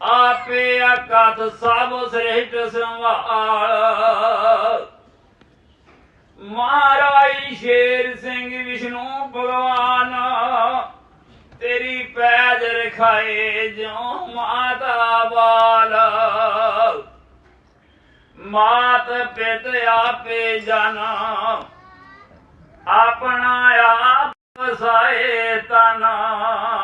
ਆਪੇ ਅਕਥ ਸਭ ਸ੍ਰੇਸ਼ਟ ਸੰਵਾਲ ਮਹਾਰਾਜ ਸ਼ੇਰ ਸਿੰਘ ਵਿਸ਼ਨੂੰ ਭਗਵਾਨ, ਤੇਰੀ ਪੈਜ ਰਖਾਏ ਜਿਉ ਮਾਤਾ ਬਾਲ। ਮਾਤ ਪਿਤ ਆਪੇ ਜਾਣਾ, ਆਪਣਾ ਆਪ ਵਸਾਏ ਤਨਾ।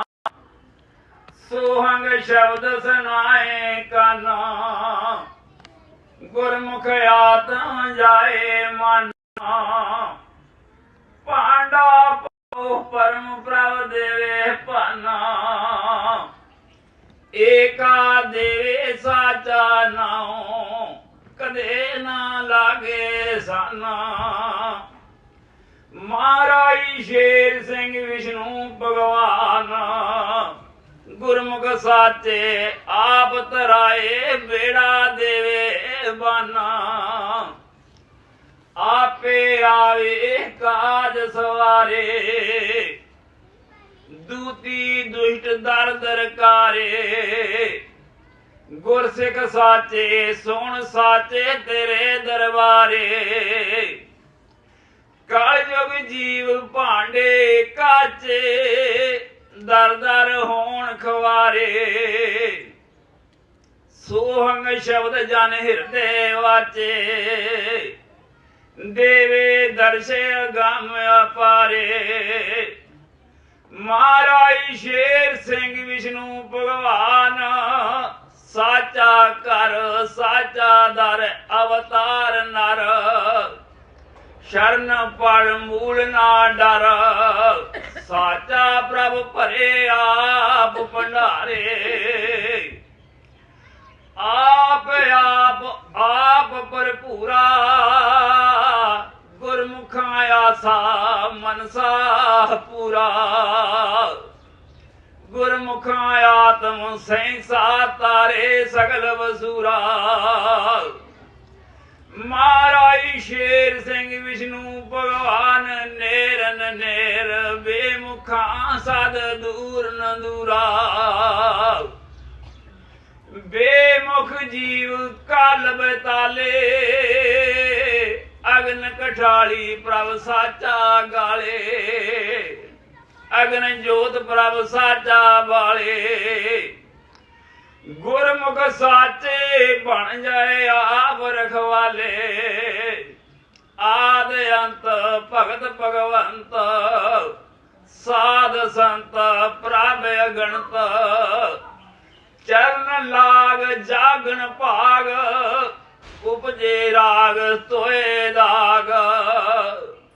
ਸੋਹੰਗ ਸ਼ਬਦ ਸੁਨਾਏ ਕਾਨਾ। ਗੁਰਮੁਖ ਆਤਮ ਜਾਏ ਮਨ। ਪਾਂਡਾ ਪਉ ਪਰਮ ਪ੍ਰਭ ਦੇਵੇ ਭਾਨਾ। ਏਕਾ ਦੇਵੇ ਸਾਚਾ ਨਾਉ, ਕਦੇ ਨਾ ਲਾਗੇ ਸਾਨਾ। ਮਹਾਰਾਜ ਸ਼ੇਰ ਸਿੰਘ ਵਿਸ਼ਨੂੰ ਭਗਵਾਨ। ਗੁਰਮੁਖ ਸਾਚੇ ਆਪ ਤਰਾਏ ਬੇੜਾ ਦੇਵੇ ਬਾਨਾ। ਆਪੇ ਆਵੇ ਕਾਜ ਸਵਾਰੇ। ਦੂਤੀ ਦੁਸ਼ਟ ਦਰ ਦਰਕਾਰੇ। ਗੁਰਸਿੱਖ ਸਾਚੇ, ਸੁਣ ਸਾਚੇ ਤੇਰੇ ਦਰਬਾਰੇ। ਕਲਯੁਗ ਜੀਵ ਭਾਂਡੇ ਕਾਚੇ। ਦਰ ਦਰ ਹੋਣ ਖਵਾਰੇ। ਸੋਹੰਗ ਸ਼ਬਦ ਜਨ ਹਿਰਦੇ ਵਾਚੇ। ਦੇਵੇ ਦਰਸ਼ੇ ਅਗੰਮ ਅਪਾਰੇ। ਮਹਾਰਾਜ ਸ਼ੇਰ ਸਿੰਘ ਵਿਸ਼ਨੂੰ ਭਗਵਾਨ, ਸਾਚਾ ਕਰ ਸਾਚਾ ਦਰ, ਅਵਤਾਰ ਨਰ। ਸ਼ਰਨ ਪੜ ਮੂਲ ਨਾ ਡਰ। ਸਾਚਾ ਪ੍ਰਭ ਭਰੇ ਆਪ ਭੰਡਾਰੇ। ਆਪ ਆਪ ਆਪ ਭਰਪੂਰਾ। ਗੁਰਮੁਖਾਂ ਆਸਾ ਮਨਸਾ ਪੂਰਾ। ਗੁਰਮੁਖਾਂ ਆਤਮ ਸੈਂਸਾ ਤਾਰੇ ਸਗਲ ਵਸੂਰਾ। ਮਹਾਰਾਜ ਸ਼ੇਰ ਸਿੰਘ ਵਿਸ਼ਨੂੰ ਭਗਵਾਨ ਨੇਰਨ ਨੇਰ, ਬੇਮੁਖਾਂ ਸਦ ਦੂਰ ਦੂਰਾ ਬੇਮੁਖ ਜੀਵ ਕਲ ਬਤਾਲੇ, ਅਗਨ ਕਠਾਲੀ ਪ੍ਰਭ ਸਾਚਾ ਗਾਲੇ। ਅਗਨ ਜੋਤ ਪ੍ਰਭ ਸਾਚਾ ਬਾਲੇ ਗੁਰਮੁਖ ਸਾਚੇ ਬਣ ਜਾਏ ਆਪ ਰਖਵਾਲੇ। ਆਦ ਅੰਤ ਭਗਤ ਭਗਵੰਤ, ਸਾਧ ਸੰਤ ਪ੍ਰਭ ਅਗਣਤ। ਚਰਨ ਲਾਗ ਜਾਗਣ ਭਾਗ, ਉਪਜੇ ਰਾਗ ਤੋਏ ਦਾਗ।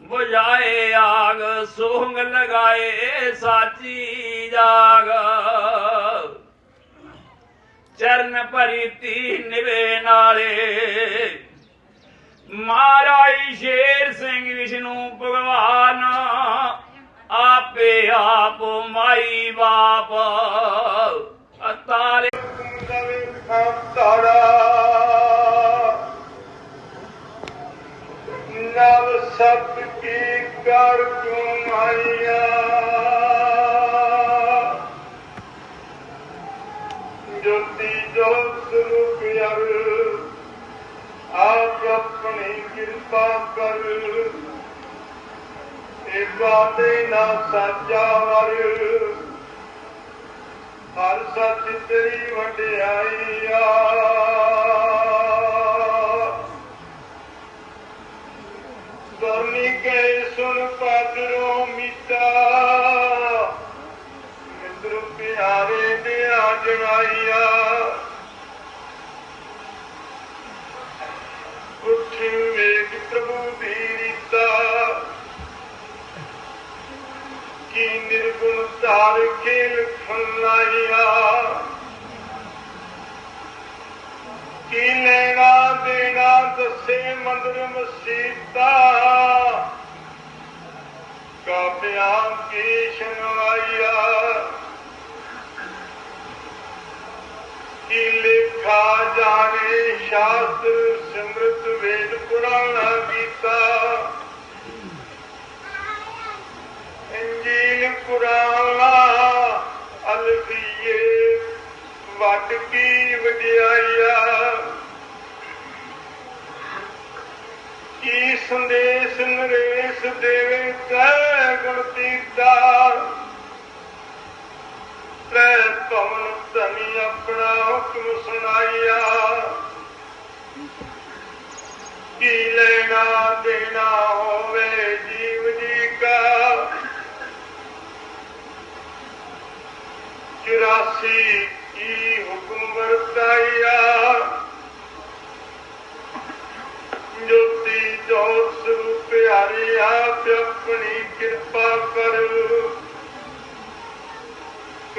ਬੁਝਾਏ ਆਗ, ਸੋਹੰਗ ਲਗਾਏ ਸਾਚੀ ਜਾਗ। ਚਰਨ ਪਰਿਤੀ ਨਿਵੇ ਨਾਲੇ। ਮਹਾਰਾਜ ਸ਼ੇਰ ਸਿੰਘ ਵਿਸ਼ਨੂੰ ਭਗਵਾਨ, ਆਪੇ ਆਪ ਮਾਈ ਬਾਪ ਅਤਾਰੇ। ਨਵ ਸਤ ਕੀ ਕਰ ਤੁਮਾਇਆ ਜੋਤੀ ਜੋਤ ਰੂਪ ਅਰ। ਆਪ ਆਪਣੀ ਕਿਰਪਾ ਕਰ। ਇਹ ਬਾਤੇ ਨਾ ਸਾਜਾ ਵਰ ਹਰ ਸੱਚ ਤੇਰੀ ਵਡਿਆਈ ਆ। ਦੁਰਨੀ ਕੇ ਸੁਨ ਪਾਦਰੋ ਮੀਤਾ। ਮਿੱਤਰ ਪਿਆਰੇ ਦੇ ਆਜਣਾਈਆ ਉੱਠ ਵੇਖ ਪ੍ਰਭੂ ਦੀ ਰੀਤਾ ਕੀ ਨਿਰਗੁਣ ਧਾਰ ਖੇਲ ਖਲਾਈਆ। ਕੀ ਲੈਣਾ ਦੇਣਾ ਦੱਸੇ ਮੰਦਰ ਮਸੀਤਾ। ਕਾਪਿਆਂ ਕੀ ਸ਼ਨਵਾਈਆ ਕੀ ਲਿਖਾ ਜਾਣੇ, ਸ਼ਾਸਤਰ, ਸਿਮਰਤ, ਵੇਦ, ਪੁਰਾਣਾ ਗੀਤਾ। ਇੰਜੀਲ ਕੁਰਾਨ ਅਲਫੀਏ ਵੱਡ ਕੀ ਵਡਿਆਈਆ ਕੀ ਸੰਦੇਸ਼ ਨਰੇਸ਼ ਦੇਵੇ ਤੈ ਗੁਣ ਤੀਤਾ ਤੈ ਧਨੀ ਆਪਣਾ ਹੁਕਮ ਸੁਣਾਇਆ। ਕੀ ਲੈਣਾ ਦੇਣਾ ਹੋਵੇ ਜੀਵ ਜੀ ਕਾ। ਚੁਰਾਸੀ ਕੀ ਹੁਕਮ ਵਰਤਾਇਆ। ਜੋਤੀ ਜੋਤ ਸਰੂਪ ਪਿਆਰੇ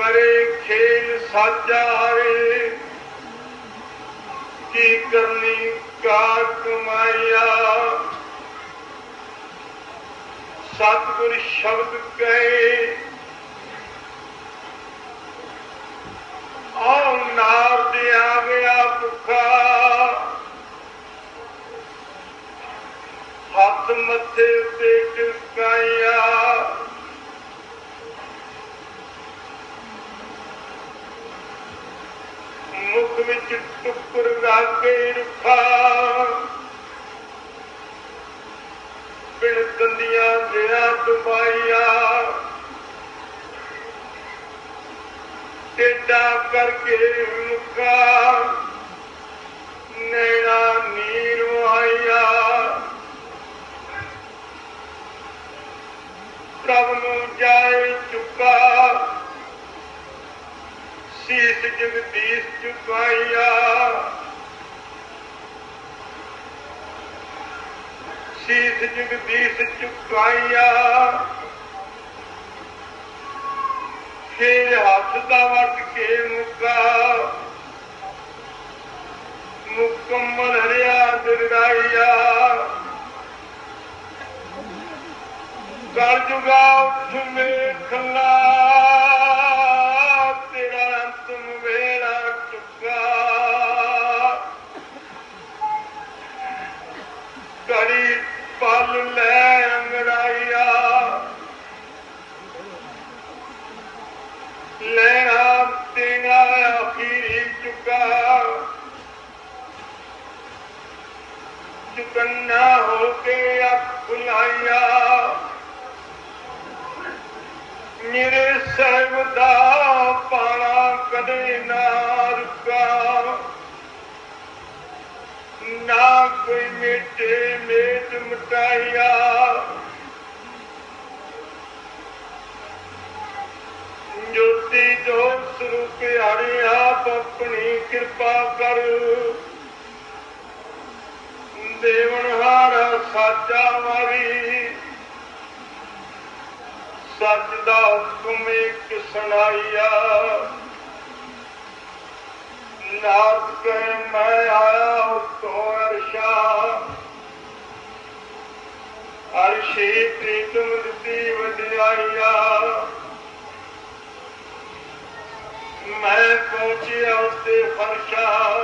ਕਰੇ ਖੇਲ ਸਾਜਾ ਹਰੇ। ਕੀ ਕਰਨੀ ਕਾ ਕਮਾਇਆ ਸਤਿਗੁਰ ਸ਼ਬਦ ਕਹੇ। ਆਉ ਨਾਰ ਦੇ ਆ ਗਿਆ ਭੁੱਖਾ ਹੱਥ ਮੱਥੇ ਤੇ ਟਿਕਾਇਆ। ਵਿੱਚ ਟੁੱਕਰ ਰਾਗੇ ਰੁਖਾ। ਬਿਨ ਦੰਦੀਆਂ ਦਿਆ ਦੁਬਾਈਆ ਟੇਡਾ ਕਰਕੇ ਮੁਕਾ। ਨੈਣਾ ਨੀਰ ਆਇਆ ਪ੍ਰਭ ਨੂੰ ਜਾਏ ਚੁੱਕਾ। ਸੀਸ ਜਗਦੀਸ਼ ਚੁਕਾਇਆ। ਸੀਸ ਜਗਦੀਸ਼ ਚੁਕਾਇਆ। ਫੇਰ ਹੱਥ ਦਾ ਵੱਟ ਕੇ ਮੁਕਾ। ਮੁਕੰਮਲ ਹਰਿਆ ਦਿਰੜਾਈਆ ਕਰ ਜੁਗਾ ਉੱਠ ਮੇਖਲਾ ਤੇਰਾ ਚੁਕੰਨਾ ਹੋ ਕੇ ਅੱਖ ਖੁਲਾਈਆ ਮੇਰੇ ਸਹਿਬ ਦਾ ਪਾਣਾ ਕਦੇ ਨਾ ਰੁਕਾ ਨਾ ਕੋਈ ਮੇਟੇ ਮੇਟ ਮਟਾਈਆ ਜੋਤੀ ਜੋ ਸਰੂਪ ਹਰੇ ਆਪ ਆਪਣੀ ਕਿਰਪਾ ਕਰ ਦੇਵਨ ਹਾਰ ਸਾਚਾ ਵਾਰੀ ਸੱਚ ਦਾ ਹੁਕਮ ਇੱਕ ਸੁਣਾਈਆ। ਨਾਦ ਕਹਿ, ਮੈਂ ਆਇਆ ਉਤੋਂ ਅਰਸ਼ਾ। ਅਰਸ਼ੀ ਪ੍ਰੀਤਮ ਦਿੱਤੀ ਵਡਿਆਈਆ। ਮੈਂ ਪਹੁੰਚਿਆ ਉਸਦੇ ਫਰਸ਼ਾ।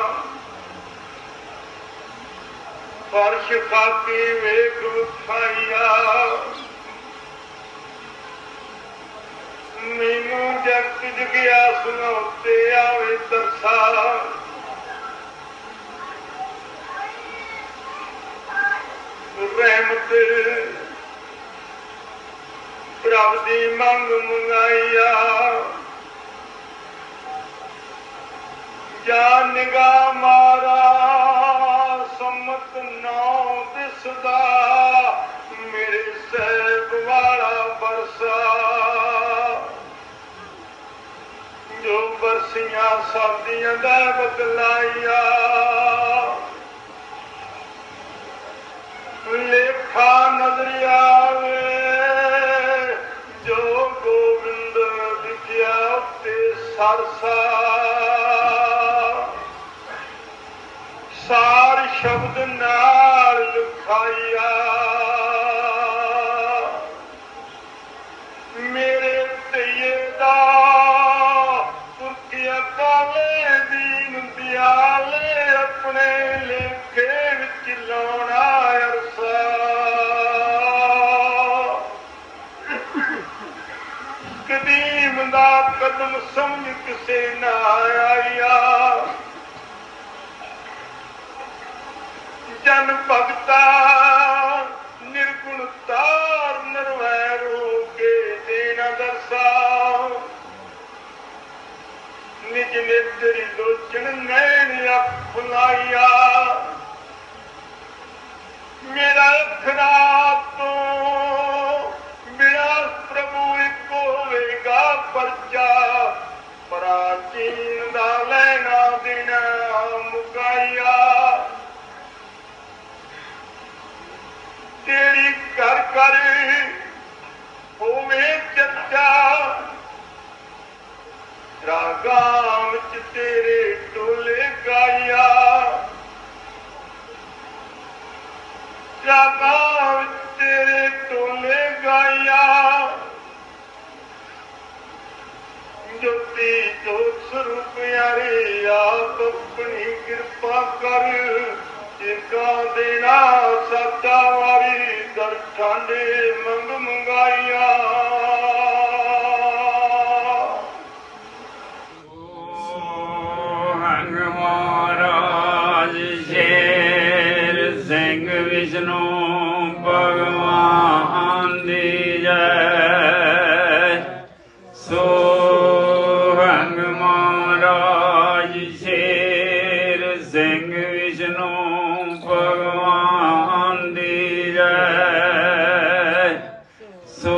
ਫਰਸ਼ ਖਾਕੀ ਵੇਖ ਉਠਾਈਆ। ਮੈਨੂੰ ਜਗਤ ਜਗਿਆ ਸੁਣੋ ਤੇ ਆਵੇ ਦਰਸਾ ਰਹਿਮਤ ਪ੍ਰਭ ਦੀ ਮੰਗ ਮੰਗਾਈਆ। ਜਾ ਨਿਗਾ ਮਾਰਾ। ਸੰਮਤ ਨੌ ਦਿਸਦਾ, ਮੇਰੇ ਸਹਿਬ ਵਾਲਾ ਬਰਸਾ। ਜੋ ਬਰਸੀਆਂ ਸਰਦੀਆਂ ਦਾ ਬਦਲਾਈਆ ਲੇਖਾ ਨਜ਼ਰੀਆ ਵੇ, ਜੋ ਗੋਬਿੰਦ ਲਿਖਿਆ ਤੇ ਸਰਸਾ। ਸਾਰ ਸ਼ਬਦ ਨਾਲ ਲਿਖਾਈਆ ਮੇਰੇ ਧਈਏ ਦਾ ਪੁਰਖਿਆ ਕਾਲੇ ਦੀਨ ਦਿਆਲੇ ਆਪਣੇ ਲੇਖੇ ਵਿੱਚ ਲਾਉਣਾ ਅਰਸਾ ਕਦੀਮ ਦਾ ਕਦਮ ਸਮਝ ਕਿਸੇ ਨਾ ਆਇਆ ਜਨ ਭਗਤਾ, ਨਿਰਗੁਣ ਤਾਰ ਨਿਰਵੈਰ ਹੋ ਕੇ ਦੇਣਾ ਦਰਸਾ। ਨਿਜ ਨਿਦਰੀ ਲੋਚਣ ਨੈਣ ਅਪਲਾਇਆ ਮੇਰਾ ਖਰਾਬ ਤੋਂ ਰਾਗਾਂ ਤੇਰੇ ਟੋਲੇ ਗਾਇਆ। ਜੋਤੀ ਜੋਤ ਸਰੂਪ ਯਾਰੇ ਆਪ ਆਪਣੀ ਕਿਰਪਾ ਕਰ। ਜਿਕਾ ਦੇਣਾ ਸੱਚਾ ਵਾਰੀ, ਦਰ ਠਾਂਡੇ ਮੰਗ ਮੰਗਾਈਆ ਸਿੰਘ ਵਿਸ਼ਨੂੰ ਭਗਵਾਨ ਦੀ ਜੈ। ਸੋ ਹੰਗ ਮਹਾਰਾਜ ਸ਼ੇਰ ਸਿੰਘ ਵਿਸ਼ਨੂੰ ਭਗਵਾਨ ਦੀ ਜੈ। ਸੋ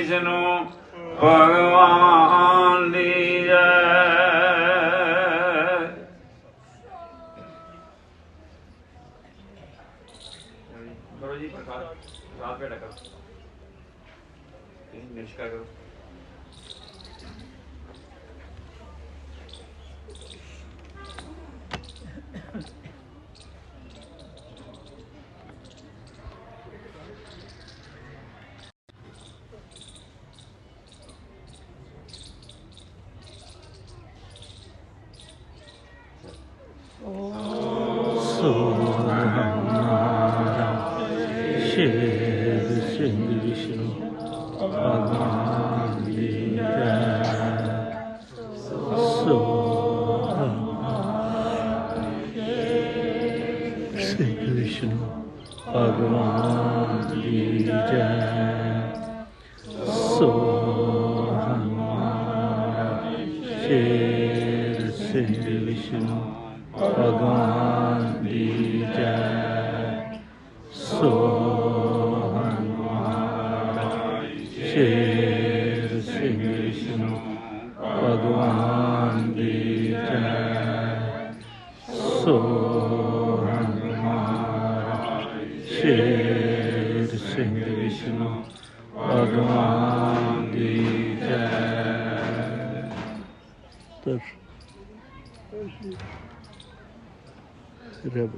ਵਿਸ਼ਨੂੰ ਭਗਵਾਨ ਦੀ ਜੈ। ਕਰੋ ਜੀ ਪ੍ਰਕਾਰ ਰਾਤ ਭੇਟਾ ਕਰੋ। ਨਿਸ਼ਕਾ ਕਰੋ। ਸਿੰਘ ਵਿਸ਼ਨੂੰ ਭਗਵਾਨ ਦੀ ਜੈ ਸੋ ਸ਼ੇਰ ਸਿੰਘ ਵਿਸ਼ਨੂੰ ਭਗਵਾਨ ਦੀ ਜੈ ਸੋ ਸ਼ੇਰ ਸਿੰਘ ਵਿਸ਼ਨੂੰ ਭਗਵਾਨ ਦੀ ਜੈ ਸੋ ਸ਼ੇਰ ਸਿੰਘ